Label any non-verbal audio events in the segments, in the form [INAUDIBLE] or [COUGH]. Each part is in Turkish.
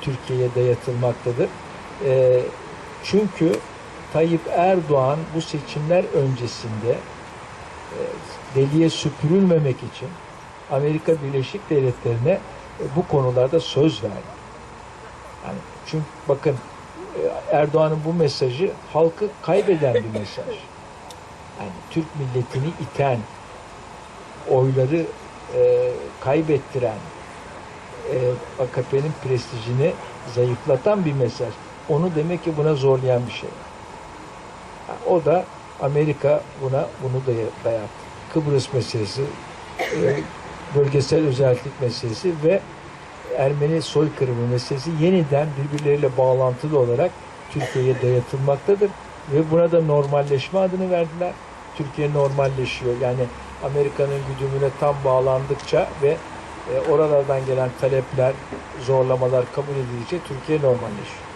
Türkiye'ye dayatılmaktadır. Ee, çünkü Tayyip Erdoğan bu seçimler öncesinde e, deliye süpürülmemek için Amerika Birleşik Devletleri'ne e, bu konularda söz verdi. Yani çünkü bakın e, Erdoğan'ın bu mesajı halkı kaybeden bir mesaj. Yani Türk milletini iten, oyları e, kaybettiren, e, AKP'nin prestijini zayıflatan bir mesaj. Onu demek ki buna zorlayan bir şey. O da Amerika buna bunu da dayattı. Kıbrıs meselesi, e, bölgesel özellik meselesi ve Ermeni soykırımı meselesi yeniden birbirleriyle bağlantılı olarak Türkiye'ye dayatılmaktadır. Ve buna da normalleşme adını verdiler. Türkiye normalleşiyor. Yani Amerika'nın güdümüne tam bağlandıkça ve e, oralardan gelen talepler, zorlamalar kabul edilince Türkiye normalleşiyor.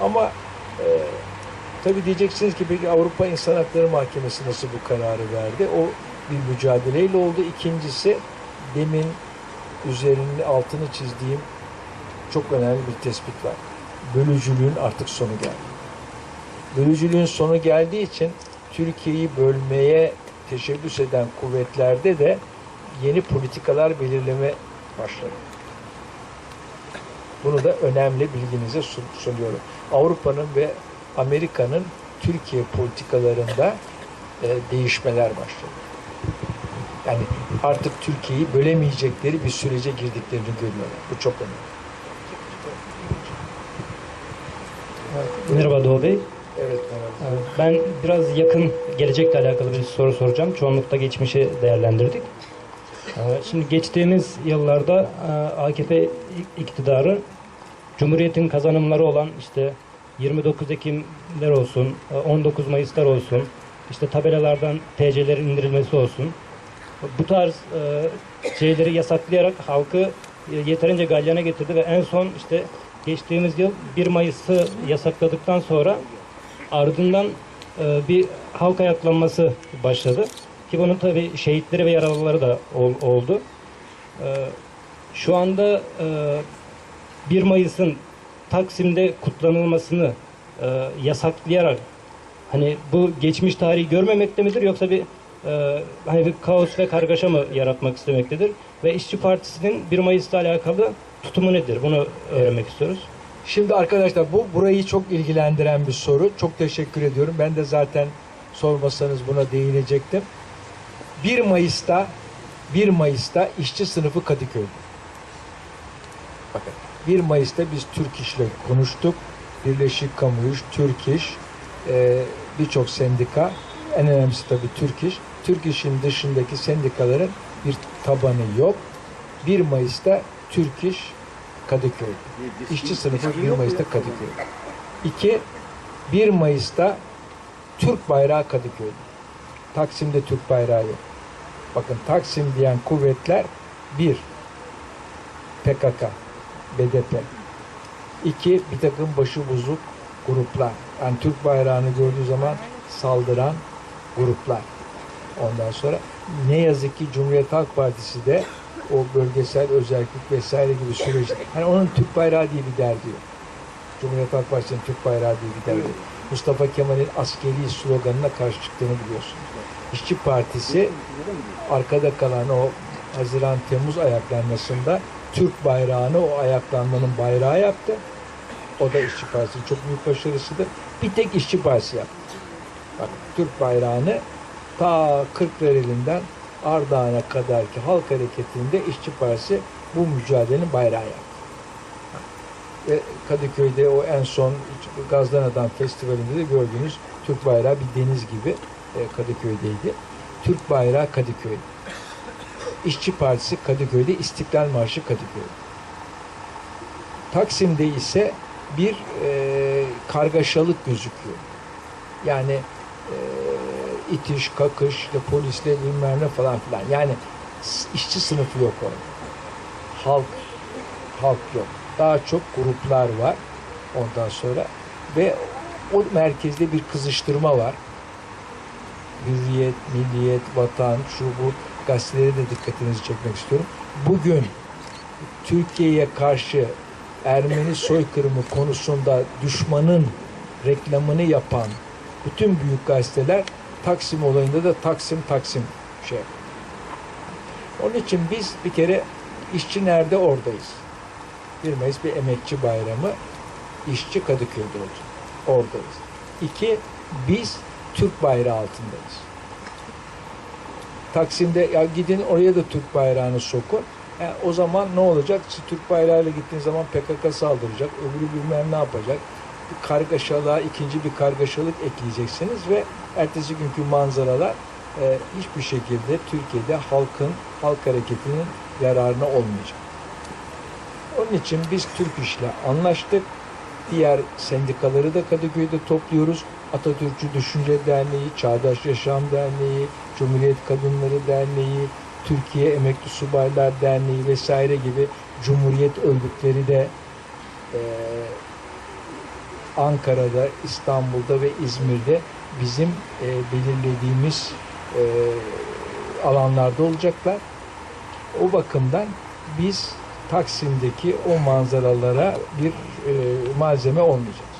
Ama e, tabii diyeceksiniz ki peki Avrupa İnsan Hakları Mahkemesi nasıl bu kararı verdi? O bir mücadeleyle oldu. İkincisi demin üzerinin altını çizdiğim çok önemli bir tespit var. Bölücülüğün artık sonu geldi. Bölücülüğün sonu geldiği için Türkiye'yi bölmeye teşebbüs eden kuvvetlerde de yeni politikalar belirleme başladı. Bunu da önemli bilginize sun- sunuyorum. Avrupa'nın ve Amerika'nın Türkiye politikalarında e, değişmeler başladı. Yani artık Türkiye'yi bölemeyecekleri bir sürece girdiklerini görüyorlar. Bu çok önemli. Merhaba Doğu Bey. Evet, merhaba. Ben biraz yakın gelecekle alakalı bir soru soracağım. Çoğunlukta geçmişi değerlendirdik. Ee, Şimdi geçtiğimiz yıllarda e, AKP iktidarı Cumhuriyet'in kazanımları olan işte 29 Ekimler olsun, e, 19 Mayıslar olsun, işte tabelalardan TC'lerin indirilmesi olsun. Bu tarz e, şeyleri yasaklayarak halkı e, yeterince galyana getirdi ve en son işte geçtiğimiz yıl 1 Mayıs'ı yasakladıktan sonra ardından e, bir halk ayaklanması başladı. Ki bunun tabi şehitleri ve yaralıları da ol- oldu. E, şu anda e, 1 Mayıs'ın Taksim'de kutlanılmasını e, yasaklayarak hani bu geçmiş tarihi görmemekte midir yoksa bir e, hani bir kaos ve kargaşa mı yaratmak istemektedir? Ve İşçi Partisi'nin 1 Mayıs'la alakalı tutumu nedir? Bunu öğrenmek istiyoruz. Şimdi arkadaşlar bu burayı çok ilgilendiren bir soru. Çok teşekkür ediyorum. Ben de zaten sormasanız buna değinecektim. 1 Mayıs'ta 1 Mayıs'ta işçi sınıfı Kadıköy'de. Bakın 1 Mayıs'ta biz Türk İş'le konuştuk. Birleşik Kamu İş, Türk İş, e, birçok sendika. En önemlisi tabii Türk İş. Türk İş'in dışındaki sendikaların bir tabanı yok. 1 Mayıs'ta Türk İş Kadıköy'de. İşçi sınıfı 1 Mayıs'ta Kadıköy'de. İki, 1 Mayıs'ta Türk bayrağı Kadıköy'de. Taksim'de Türk bayrağı yok. Bakın Taksim diyen kuvvetler bir, PKK, BDP. İki, bir takım başıbozuk gruplar. Yani Türk bayrağını gördüğü zaman saldıran gruplar. Ondan sonra ne yazık ki Cumhuriyet Halk Partisi de o bölgesel özellik vesaire gibi süreç. Hani onun Türk bayrağı diye bir derdi yok. Cumhuriyet Halk Partisi'nin Türk bayrağı diye bir derdi yok. Mustafa Kemal'in askeri sloganına karşı çıktığını biliyorsunuz. İşçi Partisi arkada kalan o Haziran-Temmuz ayaklanmasında Türk bayrağını o ayaklanmanın bayrağı yaptı. O da İşçi Partisi'nin çok büyük başarısıdır. Bir tek İşçi Partisi yaptı. Bak Türk bayrağını ta Kırklareli'nden Ardahan'a kadar ki halk hareketinde İşçi Partisi bu mücadelenin bayrağı yaptı. Kadıköy'de o en son Gazdan Adam Festivali'nde de gördüğünüz Türk bayrağı bir deniz gibi e, Kadıköy'deydi. Türk bayrağı Kadıköy'de. İşçi Partisi Kadıköy'de, İstiklal Marşı Kadıköy'de. Taksim'de ise bir e, kargaşalık gözüküyor. Yani e, itiş, kakış, işte polisle bilmem ne falan filan. Yani işçi sınıfı yok orada. Halk, halk yok. Daha çok gruplar var ondan sonra ve o merkezde bir kızıştırma var. Hürriyet, Milliyet, Vatan, şu bu gazetelere de dikkatinizi çekmek istiyorum. Bugün Türkiye'ye karşı Ermeni soykırımı konusunda düşmanın reklamını yapan bütün büyük gazeteler Taksim olayında da Taksim Taksim şey. Onun için biz bir kere işçi nerede oradayız. 1 Mayıs bir emekçi bayramı. İşçi Kadıköy'de olacak. Oradayız. İki, biz Türk bayrağı altındayız. Taksim'de ya gidin oraya da Türk bayrağını sokun. Yani o zaman ne olacak? Siz Türk bayrağıyla gittiğiniz zaman PKK saldıracak, öbürü bilmem ne yapacak. Bir kargaşalığa ikinci bir kargaşalık ekleyeceksiniz ve ertesi günkü manzaralar e, hiçbir şekilde Türkiye'de halkın, halk hareketinin yararına olmayacak. Onun için biz Türk İş'le anlaştık. Diğer sendikaları da Kadıköy'de topluyoruz. Atatürkçü Düşünce Derneği, Çağdaş Yaşam Derneği, Cumhuriyet Kadınları Derneği, Türkiye Emekli Subaylar Derneği vesaire gibi Cumhuriyet örgütleri de eee, Ankara'da, İstanbul'da ve İzmir'de bizim eee, belirlediğimiz eee, alanlarda olacaklar. O bakımdan biz Taksim'deki o manzaralara bir e, malzeme olmayacağız.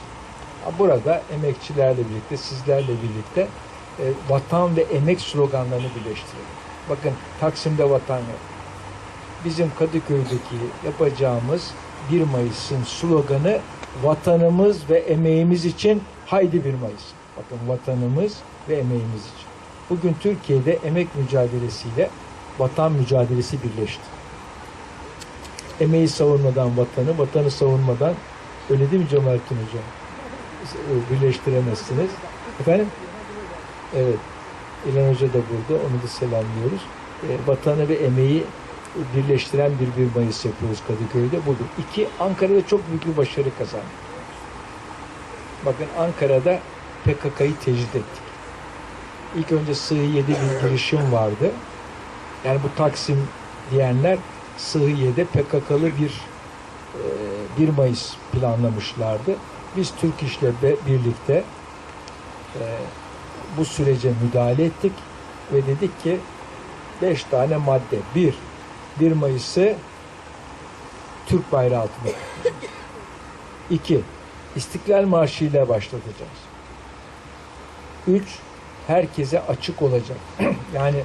Ha, Burada emekçilerle birlikte, sizlerle birlikte e, vatan ve emek sloganlarını birleştirelim. Bakın Taksim'de vatan yok. Bizim Kadıköy'deki yapacağımız 1 Mayıs'ın sloganı vatanımız ve emeğimiz için haydi 1 Mayıs. Bakın vatanımız ve emeğimiz için. Bugün Türkiye'de emek mücadelesiyle vatan mücadelesi birleşti emeği savunmadan vatanı, vatanı savunmadan öyle değil mi Cemalettin Hocam? Birleştiremezsiniz. Efendim? Evet. İlhan Hoca da burada. Onu da selamlıyoruz. E, vatanı ve emeği birleştiren bir 1 Mayıs yapıyoruz Kadıköy'de. Budur. İki, Ankara'da çok büyük bir başarı kazandık. Bakın Ankara'da PKK'yı tecrit ettik. İlk önce Sığ-7 bir girişim vardı. Yani bu Taksim diyenler Sıhhiye'de PKK'lı bir e, 1 Mayıs planlamışlardı. Biz Türk İş'le birlikte e, bu sürece müdahale ettik ve dedik ki 5 tane madde. 1. 1 Mayıs'ı Türk bayrağı altında tutacağız. 2. İstiklal Marşı ile başlatacağız. 3. Herkese açık olacak. [CLEARS THROAT] yani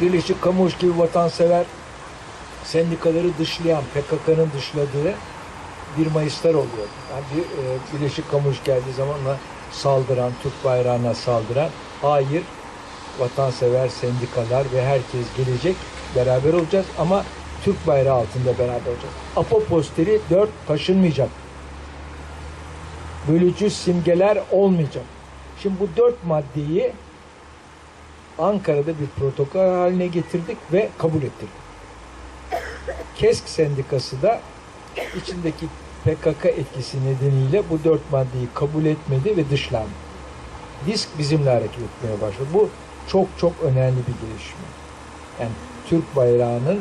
Birleşik Kamuoyu gibi vatansever sendikaları dışlayan, PKK'nın dışladığı 1 Mayıs'lar oluyor. Yani bir, e, Birleşik Kamuoyu geldiği zaman ona saldıran, Türk bayrağına saldıran, hayır vatansever sendikalar ve herkes gelecek, beraber olacağız ama Türk bayrağı altında beraber olacağız. Apo posteri 4 taşınmayacak. Bölücü simgeler olmayacak. Şimdi bu dört maddeyi Ankara'da bir protokol haline getirdik ve kabul ettirdik. KESK Sendikası da içindeki PKK etkisi nedeniyle bu dört maddeyi kabul etmedi ve dışlandı. Disk bizimle hareket etmeye başladı. Bu çok çok önemli bir gelişme. Yani Türk bayrağının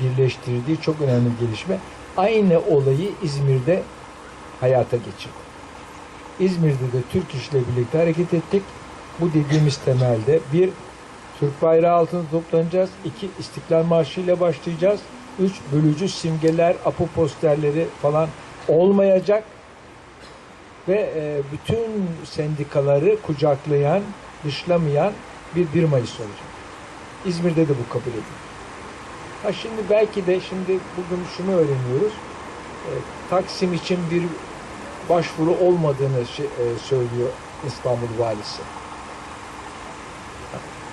birleştirdiği çok önemli bir gelişme. Aynı olayı İzmir'de hayata geçirdi. İzmir'de de Türk İş'le birlikte hareket ettik. Bu dediğimiz temelde bir Türk bayrağı altında toplanacağız. İki İstiklal Marşı ile başlayacağız. Üç bölücü simgeler, apo posterleri falan olmayacak. Ve e, bütün sendikaları kucaklayan, dışlamayan bir 1 Mayıs olacak. İzmir'de de bu kabul edildi. Ha şimdi belki de şimdi bugün şunu öğreniyoruz. E, Taksim için bir başvuru olmadığını e, söylüyor İstanbul Valisi.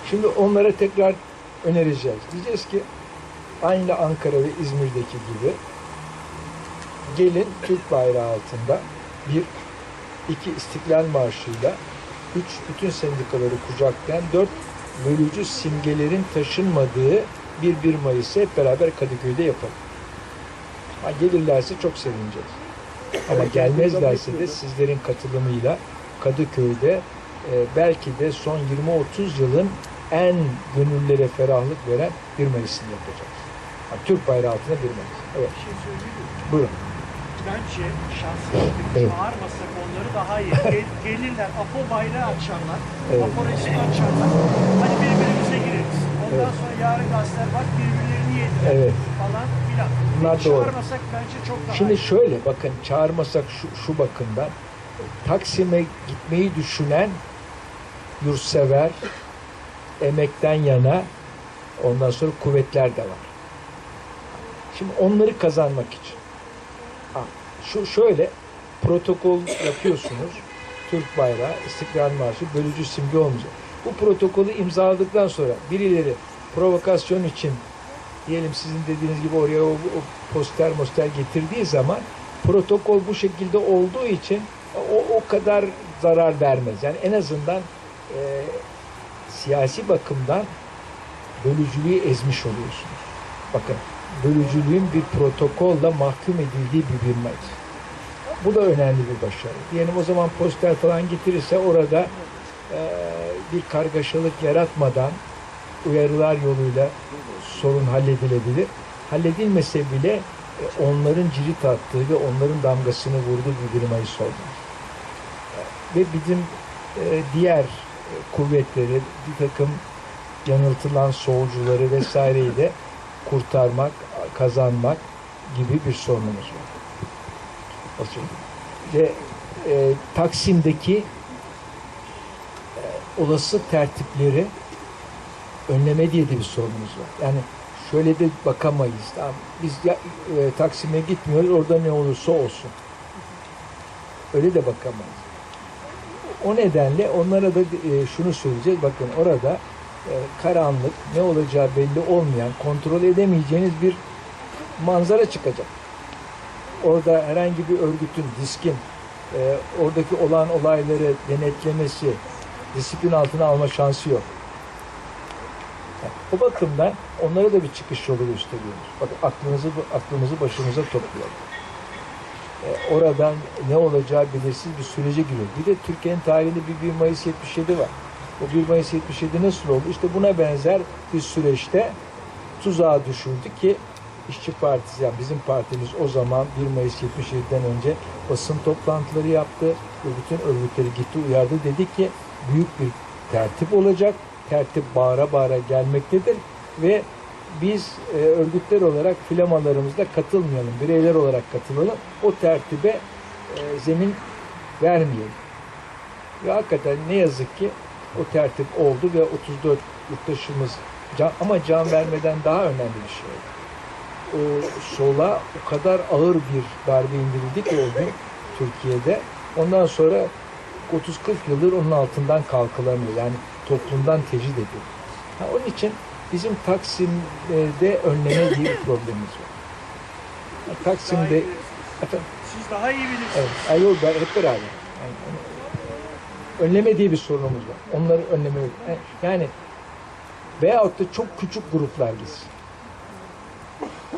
Şimdi onlara tekrar önereceğiz. Diyeceğiz ki aynı Ankara ve İzmir'deki gibi gelin Türk bayrağı altında bir, iki İstiklal Marşı'yla üç bütün sendikaları kucaklayan dört bölücü simgelerin taşınmadığı bir 1 Mayıs'ı hep beraber Kadıköy'de yapalım. Ha, gelirlerse çok sevineceğiz. Ama gelmezlerse de sizlerin katılımıyla Kadıköy'de e, belki de son 20-30 yılın en gönüllere ferahlık veren 1 Mayıs'ını yapacağız. Ha, Türk bayrağı altında 1 Mayıs. Evet. Bir şey söyleyeyim? Buyurun. Bence fikrimi Evet. çağırmasak onları daha iyi. [LAUGHS] Gel- gelirler, Apo bayrağı açarlar, Evet. Apo resmi açarlar. Hani birbirimize gireriz. Ondan Evet. sonra yarın gazeteler bak birbirlerini yediler Evet. falan filan. Bunlar doğru. Çağırmasak bence çok daha Şimdi iyi. şöyle bakın çağırmasak şu, şu bakımdan Taksim'e gitmeyi düşünen yurtsever, emekten yana ondan sonra kuvvetler de var. Şimdi onları kazanmak için. Ha, şu şöyle protokol yapıyorsunuz. Türk bayrağı, İstiklal Marşı, bölücü simge olmayacak. Bu protokolü imzaladıktan sonra birileri provokasyon için diyelim sizin dediğiniz gibi oraya o, o poster moster getirdiği zaman protokol bu şekilde olduğu için o, o kadar zarar vermez. Yani en azından e, siyasi bakımdan bölücülüğü ezmiş oluyorsunuz. Bakın bölücülüğün bir protokolla mahkum edildiği bir Mayıs. Bu da önemli bir başarı. Diyelim o zaman poster falan getirirse orada e, bir kargaşalık yaratmadan uyarılar yoluyla sorun halledilebilir. Halledilmese bile e, onların cirit attığı ve onların damgasını vurduğu bir 1 Mayıs olmaz. E, Ve bizim e, diğer kuvvetleri, bir takım yanıltılan solcuları vesaireyi de kurtarmak, kazanmak gibi bir sorunumuz var. Ve e, Taksim'deki e, olası tertipleri önleme diye de bir sorunumuz var. Yani şöyle de bakamayız. Tamam, biz ya, e, Taksim'e gitmiyoruz, orada ne olursa olsun. Öyle de bakamayız. O nedenle onlara da e, şunu söyleyeceğiz. Bakın orada e, karanlık, ne olacağı belli olmayan, kontrol edemeyeceğiniz bir manzara çıkacak. Orada herhangi bir örgütün, diskin e, oradaki olan olayları denetlemesi, disiplin altına alma şansı yok. O bakımdan onlara da bir çıkış yolu gösteriyoruz. Bakın aklınızı aklımızı başımıza toplayalım. E, oradan ne olacağı belirsiz bir sürece giriyor. Bir de Türkiye'nin tarihinde bir 1 Mayıs 77 var. O 1 Mayıs 77 nasıl oldu? İşte buna benzer bir süreçte tuzağa düşürdü ki İşçi Partisi, yani bizim partimiz o zaman 1 Mayıs 77'den önce basın toplantıları yaptı ve bütün örgütleri gitti uyardı. Dedi ki büyük bir tertip olacak. Tertip bağıra bağıra gelmektedir ve biz e, örgütler olarak flamalarımızda katılmayalım, bireyler olarak katılalım. O tertibe e, zemin vermeyelim. Ve hakikaten ne yazık ki o tertip oldu ve 34 yurttaşımız can, ama can vermeden daha önemli bir şey oldu. O sola o kadar ağır bir darbe indirildi ki o gün Türkiye'de. Ondan sonra 30-40 yıldır onun altından kalkılamıyor. Yani toplumdan tecrit ediyor. Ha, onun için bizim Taksim'de önleme diye bir problemimiz var. Taksim'de efendim, Siz daha iyi bilirsiniz. Evet, ay yok, ben hep beraber. Yani, önleme diye bir sorunumuz var. Onları önleme yani veyahut da çok küçük gruplar gitsin.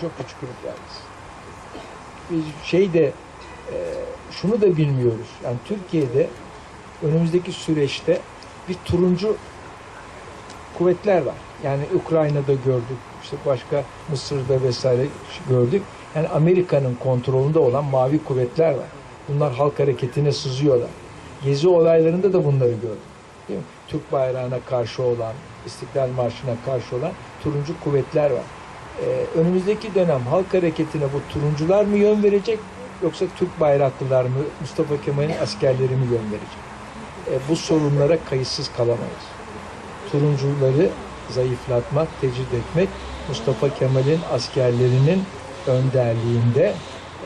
Çok küçük gruplar gitsin. Biz şeyde e, şunu da bilmiyoruz. Yani Türkiye'de önümüzdeki süreçte bir turuncu kuvvetler var. Yani Ukrayna'da gördük, işte başka Mısır'da vesaire gördük. Yani Amerika'nın kontrolünde olan mavi kuvvetler var. Bunlar halk hareketine sızıyorlar. Gezi olaylarında da bunları gördük. Değil mi? Türk bayrağına karşı olan, İstiklal Marşı'na karşı olan turuncu kuvvetler var. Ee, önümüzdeki dönem halk hareketine bu turuncular mı yön verecek yoksa Türk bayraklılar mı, Mustafa Kemal'in askerleri mi yön verecek? Ee, bu sorunlara kayıtsız kalamayız. Turuncuları zayıflatmak, tecrit etmek, Mustafa Kemal'in askerlerinin önderliğinde,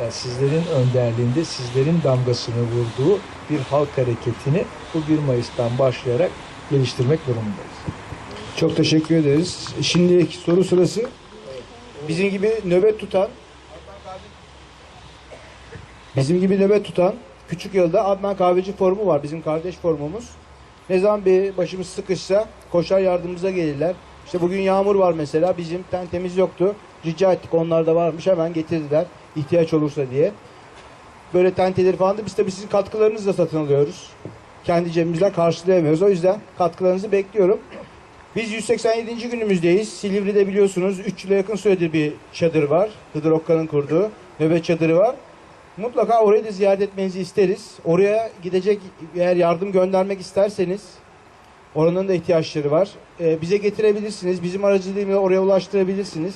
yani sizlerin önderliğinde sizlerin damgasını vurduğu bir halk hareketini bu 1 Mayıs'tan başlayarak geliştirmek durumundayız. Çok teşekkür ederiz. Şimdiki soru sırası bizim gibi nöbet tutan bizim gibi nöbet tutan küçük yılda Adnan Kahveci forumu var. Bizim kardeş forumumuz. Ne zaman bir başımız sıkışsa koşar yardımımıza gelirler. İşte bugün yağmur var mesela. Bizim tentemiz yoktu. Rica ettik onlar da varmış. Hemen getirdiler. ihtiyaç olursa diye. Böyle tenteleri falan da biz tabii sizin katkılarınızla satın alıyoruz. Kendi cebimizden karşılayamıyoruz. O yüzden katkılarınızı bekliyorum. Biz 187. günümüzdeyiz. Silivri'de biliyorsunuz 3 yıla yakın süredir bir çadır var. Hıdır Okkan'ın kurduğu nöbet çadırı var. Mutlaka orayı da ziyaret etmenizi isteriz. Oraya gidecek eğer yardım göndermek isterseniz Oranın da ihtiyaçları var. Ee, bize getirebilirsiniz. Bizim aracılığıyla oraya ulaştırabilirsiniz.